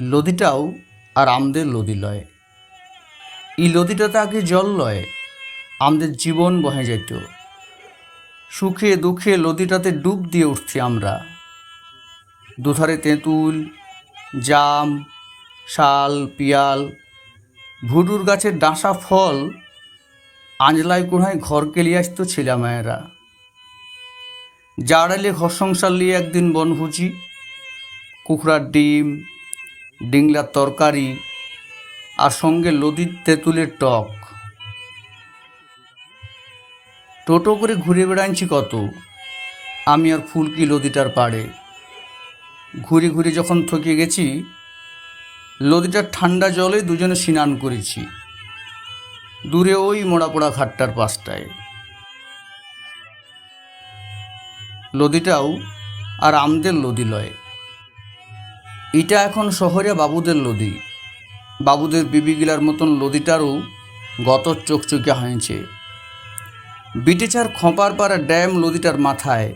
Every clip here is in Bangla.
লদিটাও আর আমদের লদি লয়। এই লদিটাতে আগে জল লয়, আমাদের জীবন বহে যেত সুখে দুঃখে লদিটাতে ডুব দিয়ে উঠছি আমরা। দুধারে তেঁতুল, জাম, শাল, পিয়াল ভুডুর গাছের ডাঁসা ফল আঞ্জলাই কোড়ায় ঘর কেলিয়ে আসতো ছেলেমেয়েরা। জাড়ালে ঘর সংসার নিয়ে একদিন বনভুজি কুকুরার ডিম ডিংলার তরকারি আর সঙ্গে লদির তেঁতুলের টক। টোটো করে ঘুরে বেড়াচ্ছি কত? আমি আর ফুলকি লদিটার পাড়ে। ঘুরে ঘুরে যখন থকে গেছি, লদিটার ঠান্ডা জলে দুজনে স্নান করেছি। দূরে ওই মোড়াপোড়া ঘাটটার পাশটায়। লদিটাও আর আমদের লদি লয় এটা এখন শহরে বাবুদের লদি। বাবুদের বিবিগিলার মতন লদিটারও গত চকচকে হয়েছে। বিটেচার খোঁপার পাড়া ড্যাম লদিটার মাথায়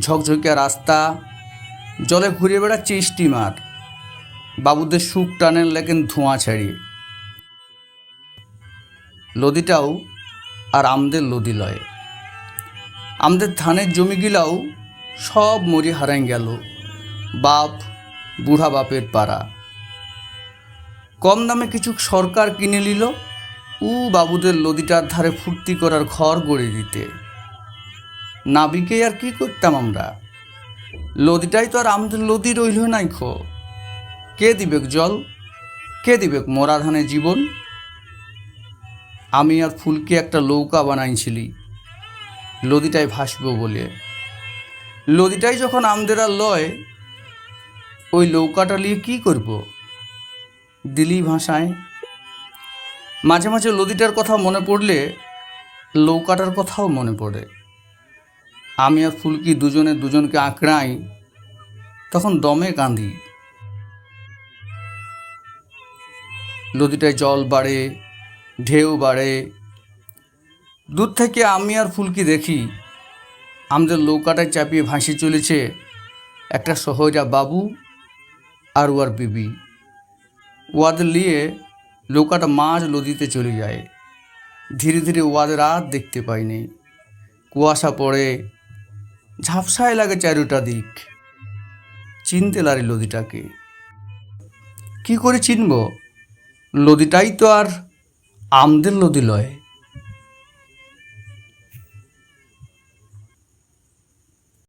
ঝকঝকিয়া রাস্তা, জলে ঘুরে বেড়াচ্ছে স্টিমার। বাবুদের সুখ টানেন লেখেন ধোঁয়া ছাড়িয়ে। লদিটাও আর আমদের লদি লয়। আমাদের ধানের জমিগুলাও সব মরি হারাই গেল। বাপ বুড়া বাপের পাড়া। কম দামে কিছু সরকার কিনে নিল। উ বাবুদের লদিটার ধারে ফুর্তি করার ঘর গড়ে দিতে। নাবিকে আর কি করতাম আমরা? লদিটাই তো আর আমাদের লদি রইল নাই খো। কে দিবেক জল? কে দিবেক মরা ধানে জীবন? আমি আর ফুলকে একটা লৌকা বানাইছিলি। লদিটাই ভাসব বলে। লদিটাই যখন আমদের আর লয় ওই নৌকাটা নিয়ে কী করব? দিলি ভাষায়। মাঝে মাঝে লদিটার কথা মনে পড়লে নৌকাটার কথাও মনে পড়ে। আমি আর ফুলকি দুজনে দুজনকে আঁকড়াই, তখন দমে কাঁদি। নদীটায় জল বাড়ে, ঢেউ বাড়ে। দূর থেকে আমি আর ফুলকি দেখি, আমাদের নৌকাটায় চাপিয়ে ভাসি চলেছে একটা সহজা বাবু আর ওয়ার বিবি। ওয়াদের নিয়ে নৌকাটা মাঝ নদীতে চলে যায়। ধীরে ধীরে ওয়াদের আর দেখতে পাইনি কুয়াশা পড়ে, ঝাপসায় লাগে চারোটা দিক। চিনতে লারি নদীটাকে। কি করে চিনব? নদীটাই তো আর আমদের নদী লয়।